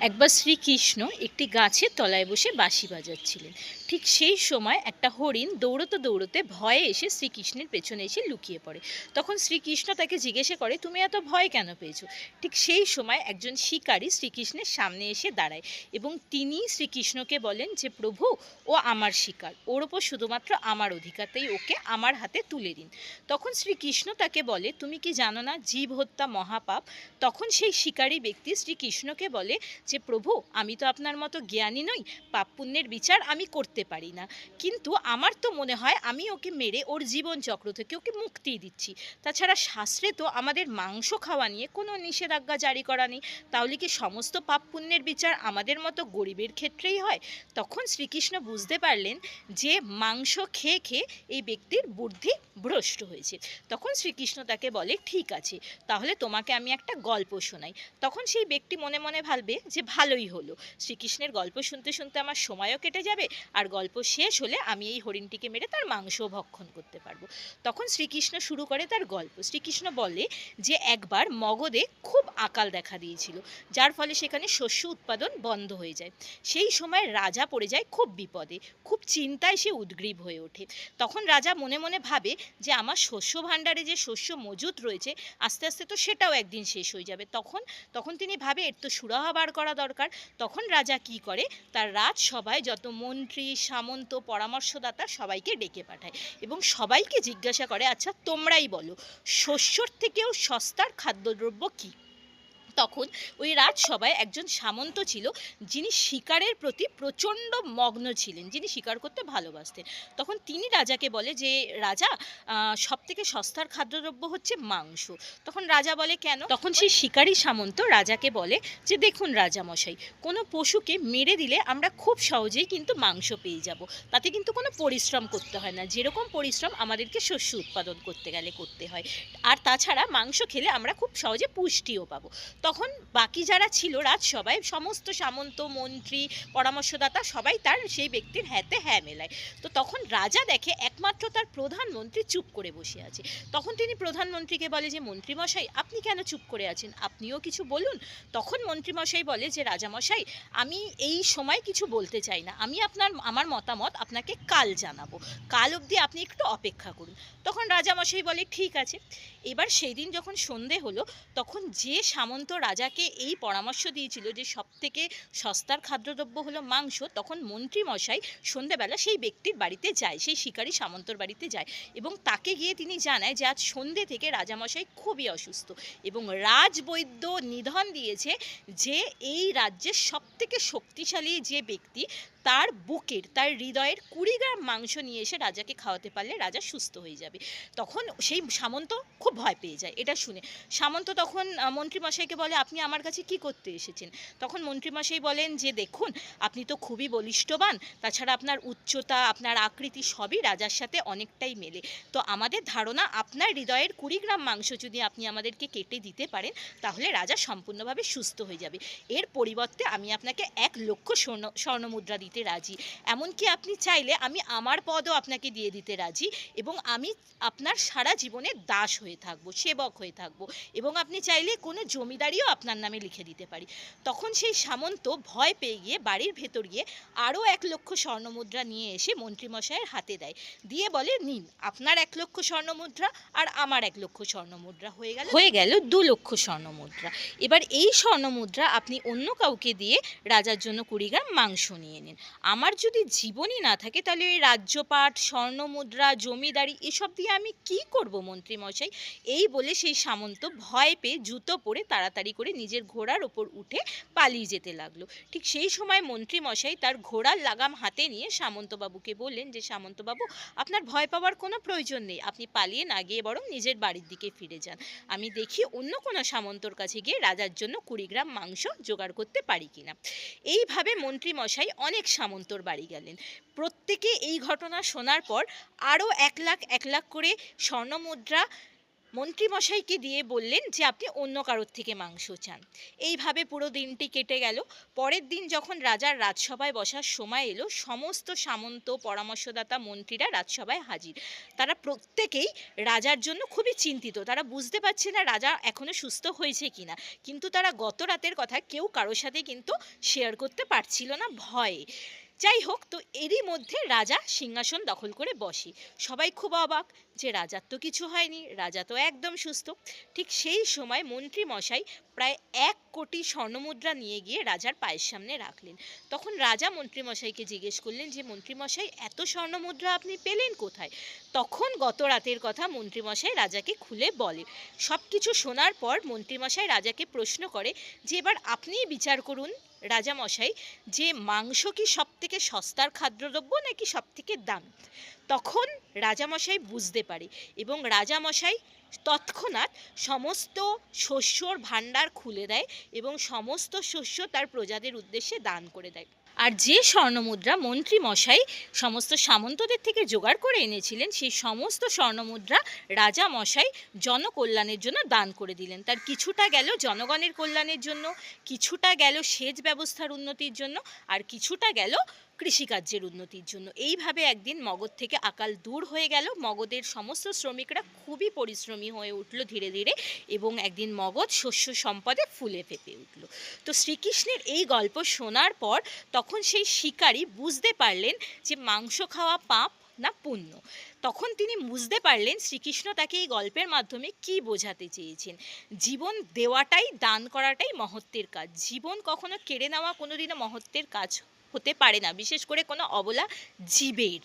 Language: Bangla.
একবার শ্রীকৃষ্ণ একটি গাছের তলায় বসে বাঁশি বাজাচ্ছিলেন। ঠিক সেই সময় একটা হরিণ দৌড়তে দৌড়তে ভয়ে এসে শ্রীকৃষ্ণের পেছনে এসে লুকিয়ে পড়ে। তখন শ্রীকৃষ্ণ তাকে জিজ্ঞাসা করে, তুমি এত ভয় কেন পেয়েছ? ঠিক সেই সময় একজন শিকারী শ্রীকৃষ্ণের সামনে এসে দাঁড়ায় এবং তিনি শ্রীকৃষ্ণকে বলেন যে, প্রভু, ও আমার শিকার। ওর ওপর শুধুমাত্র আমার অধিকার তাই ওকে আমার হাতে তুলে দিন। তখন শ্রীকৃষ্ণ তাকে বলে, তুমি কি জানো না, জীব হত্যা মহাপাপ? তখন সেই শিকারী ব্যক্তি শ্রীকৃষ্ণকে বলে যে প্রভু, আমি তো আপনার মতো জ্ঞানী নই, পাপ পুণ্যের বিচার আমি করতে পারি না। কিন্তু আমার তো মনে হয় আমি ওকে মেরে ওর জীবন চক্র থেকে ওকে মুক্তি দিচ্ছি। তাছাড়া শাস্ত্রে তো আমাদের মাংস খাওয়া নিয়ে কোনো নিষেধাজ্ঞা জারি করা নেই। তাহলে কি সমস্ত পাপ পুণ্যের বিচার আমাদের মতো গরিবের ক্ষেত্রেই হয়? তখন শ্রীকৃষ্ণ বুঝতে পারলেন যে মাংস খেয়ে খেয়ে এই ব্যক্তির বুদ্ধি ভ্রষ্ট হয়েছে। তখন শ্রীকৃষ্ণ তাকে বলে, ঠিক আছে, তাহলে তোমাকে আমি একটা গল্প শোনাই। তখন সেই ব্যক্তি মনে মনে ভাববে যে ভালোই হলো। শ্রীকৃষ্ণের গল্প শুনতে শুনতে আমার সময়ও কেটে যাবে, আর গল্প শেষ হলে আমি এই হরিণটিকে মেরে তার মাংসও ভক্ষণ করতে পারব। তখন শ্রীকৃষ্ণ শুরু করে তার গল্প। শ্রীকৃষ্ণ বলে যে একবার মগধে খুব আকাল দেখা দিয়েছিল, যার ফলে সেখানে শস্য উৎপাদন বন্ধ হয়ে যায়। সেই সময় রাজা পড়ে যায় খুব বিপদে, খুব চিন্তায় সে উদ্গ্রীব হয়ে ওঠে। তখন রাজা মনে মনে ভাবে যে আমার শস্য ভাণ্ডারে যে শস্য মজুত রয়েছে, আস্তে আস্তে তো সেটাও একদিন শেষ হয়ে যাবে। তখন তখন তিনি ভাবে এর তো সুরাহা বার করা দরকার, তখন রাজা কি করে? তার রাজসভায় যত মন্ত্রী, সামন্ত, পরামর্শদাতা সবাইকে ডেকে পাঠায় এবং সবাইকে জিজ্ঞাসা করে আচ্ছা তোমরাই বলো, শস্যর থেকেও সস্তার খাদ্যদ্রব্য কী? তখন ওই রাজসভায় একজন সামন্ত ছিল, যিনি শিকারের প্রতি প্রচণ্ড মগ্ন ছিলেন, যিনি শিকার করতে ভালোবাসতেন। তখন তিনি রাজাকে বলে যে, রাজা সব থেকে সস্তার খাদ্যদ্রব্য হচ্ছে মাংস। তখন রাজা বলে, কেন? তখন সেই শিকারী সামন্ত রাজাকে বলে যে, দেখুন রাজামশাই, কোনো পশুকে মেরে দিলে আমরা খুব সহজেই কিন্তু মাংস পেয়ে যাব। তাতে কিন্তু কোনো পরিশ্রম করতে হয় না। যেরকম পরিশ্রম আমাদেরকে শস্য উৎপাদন করতে গেলে করতে হয়। আর তাছাড়া মাংস খেলে আমরা খুব সহজে পুষ্টিও পাবো। তখন বাকি যারা ছিল রাজসভায়, সমস্ত সামন্ত মন্ত্রী, পরামর্শদাতা সবাই তার সেই ব্যক্তির হ্যাঁতে হ্যাঁ মেলায়। তো তখন রাজা দেখে একমাত্র তার প্রধানমন্ত্রী চুপ করে বসে আছে। তখন তিনি প্রধানমন্ত্রীকে বলে যে, মন্ত্রীমশাই, আপনি কেন চুপ করে আছেন? আপনিও কিছু বলুন। তখন মন্ত্রীমশাই বলে যে, রাজামশাই, আমি এই সময় কিছু বলতে চাই না। আমি আপনার, আমার মতামত আপনাকে কাল জানাব। কাল অবধি আপনি একটু অপেক্ষা করুন। তখন রাজামশাই বলে, ঠিক আছে। এবার সেই দিন যখন সন্ধে হলো, তখন যে সামন্ত রাজাকে এই পরামর্শ দিয়েছিল যে সব থেকে সস্তার খাদ্যদ্রব্য হলো মাংস। তখন মন্ত্রী মশাই সন্ধেবেলা সেই ব্যক্তির বাড়িতে যায়, সেই শিকারী সামন্তর বাড়িতে যায় এবং তাকে গিয়ে তিনি জানায় যে আজ সন্ধ্যে থেকে রাজামশাই খুবই অসুস্থ এবং রাজবৈদ্য নিধন দিয়েছে যে এই রাজ্যের সব থেকে শক্তিশালী যে ব্যক্তি, তার বুকের, তার হৃদয়ের কুড়ি গ্রাম মাংস নিয়ে এসে রাজাকে খাওয়াতে পারলে রাজা সুস্থ হয়ে যাবে। তখন সেই সামন্ত খুব ভয় পেয়ে যায়, এটা শুনে। সামন্ত তখন মন্ত্রীমশাইকে বলে, আপনি আমার কাছে কি করতে এসেছেন? তখন মন্ত্রীমশাই বলেন যে, দেখুন, আপনি তো খুবই বলিষ্ঠবান, তাছাড়া আপনার উচ্চতা, আপনার আকৃতি সবই রাজার সাথে অনেকটাই মেলে। তো আমাদের ধারণা, আপনার হৃদয়ের কুড়ি গ্রাম মাংস যদি আপনি আমাদেরকে কেটে দিতে পারেন, তাহলে রাজা সম্পূর্ণভাবে সুস্থ হয়ে যাবে। এর পরিবর্তে আমি আপনাকে এক লক্ষ স্বর্ণ, স্বর্ণমুদ্রা দিতে রাজি। এমনকি আপনি চাইলে আমি আমার পদও আপনাকে দিয়ে দিতে রাজি এবং আমি আপনার সারা জীবনে দাস হয়ে থাকব, সেবক হয়ে থাকব এবং আপনি চাইলে কোনো জমিদারিও আপনার নামে লিখে দিতে পারি। তখন সেই সামন্ত ভয় পেয়ে গিয়ে বাড়ির ভেতর গিয়ে আরও এক লক্ষ স্বর্ণমুদ্রা নিয়ে এসে মন্ত্রীমশাইয়ের হাতে দেয়। দিয়ে বলে, নিন, আপনার এক লক্ষ স্বর্ণমুদ্রা আর আমার এক লক্ষ স্বর্ণমুদ্রা হয়ে গেল। হয়ে গেল দু লক্ষ স্বর্ণমুদ্রা। এবার এই স্বর্ণমুদ্রা আপনি অন্য কাউকে দিয়ে রাজার জন্য কুড়ি গ্রাম মাংস নিয়ে নিন। আমার যদি জীবনই না থাকে, তাহলে ওই রাজ্যপাট, স্বর্ণমুদ্রা, জমিদারি, এসব দিয়ে আমি কি করব মন্ত্রীমশাই? এই বলে সেই সামন্ত ভয় পেয়ে জুতো পরে তাড়াতাড়ি করে নিজের ঘোড়ার ওপর উঠে পালিয়ে যেতে লাগল। ঠিক সেই সময় মন্ত্রীমশাই তার ঘোড়ার লাগাম হাতে নিয়ে সামন্তবাবুকে বললেন যে, সামন্তবাবু, আপনার ভয় পাওয়ার কোনো প্রয়োজন নেই। আপনি পালিয়ে না গিয়ে বরং নিজের বাড়ির দিকে ফিরে যান। আমি দেখি অন্য কোনো সামন্তর কাছে গিয়ে রাজার জন্য কুড়ি গ্রাম মাংস জোগাড় করতে পারি কিনা? এইভাবে মন্ত্রীমশাই অনেক সামন্তর বাড়ি গেলেন। প্রত্যেকে এই ঘটনা শোনার পর আরও এক লাখ এক লাখ করে স্বর্ণমুদ্রা মন্ত্রীমশাইকে দিয়ে বললেন যে আপনি অন্য কারোর থেকে মাংস চান? এইভাবে পুরো দিনটি কেটে গেল। পরের দিন যখন রাজার রাজসভায় বসার সময় এলো, সমস্ত সামন্ত, পরামর্শদাতা, মন্ত্রীরা রাজসভায় হাজির। তারা প্রত্যেকেই রাজার জন্য খুবই চিন্তিত। তারা বুঝতে পারছে না রাজা এখনও সুস্থ হয়েছে কিনা। কিন্তু তারা গত রাতের কথা কেউ কারোর সাথে কিন্তু শেয়ার করতে পারছিল না ভয়ে। যাই হোক, তো এরই মধ্যে রাজা সিংহাসন দখল করে বসে। সবাই খুব অবাক। যে রাজার তো কিছু হয়নি, রাজা তো একদম সুস্থ। ঠিক সেই সময় মন্ত্রী মশাই প্রায় এক কোটি স্বর্ণমুদ্রা নিয়ে গিয়ে রাজার পায়ের সামনে রাখলেন। তখন রাজা মন্ত্রীমশাইকে জিজ্ঞেস করলেন যে মন্ত্রীমশাই এত স্বর্ণমুদ্রা আপনি পেলেন কোথায়? তখন গত রাতের কথা মন্ত্রীমশাই রাজাকে খুলে বলে। সব কিছু শোনার পর মন্ত্রীমশাই রাজাকে প্রশ্ন করে যে, এবার আপনিই বিচার করুন? রাজা মশাই, যে মাংস কি সব থেকে সস্তার খাদ্যদ্রব্য নাকি সব থেকে দাম? তখন রাজামশাই বুঝতে পারে। এবং রাজামশাই তৎক্ষণাৎ সমস্ত শস্যর ভাণ্ডার খুলে দেয় এবং সমস্ত শস্য তার প্রজাদের উদ্দেশ্যে দান করে দেয়। আর যে স্বর্ণমুদ্রা মন্ত্রী মশাই সমস্ত সামন্তদের থেকে জোগাড় করে এনেছিলেন, সেই সমস্ত স্বর্ণমুদ্রা রাজা মশাই জনকল্যাণের জন্য দান করে দিলেন। তার কিছুটা গেল জনগণের কল্যাণের জন্য, কিছুটা গেল সেচ ব্যবস্থার উন্নতির জন্য, আর কিছুটা গেল কৃষিকার্যের উন্নতির জন্য। এইভাবে একদিন মগধ থেকে আকাল দূর হয়ে গেল। মগধের সমস্ত শ্রমিকরা খুবই পরিশ্রমী হয়ে উঠল ধীরে ধীরে এবং একদিন মগধ শস্য সম্পদে ফুলে ফেপে উঠল। তো শ্রীকৃষ্ণের এই গল্প শোনার পর তখন সেই শিকারী বুঝতে পারলেন যে মাংস খাওয়া পাপ না পুণ্য। তখন তিনি বুঝতে পারলেন শ্রীকৃষ্ণ তাকে এই গল্পের মাধ্যমে কি বোঝাতে চেয়েছেন। জীবন দেওয়াটাই, দান করাটাই মহত্বের কাজ। জীবন কখনো কেড়ে নেওয়া কোনোদিনও মহত্বের কাজ হতে পারে না, বিশেষ করে কোনো অবলা জীবের।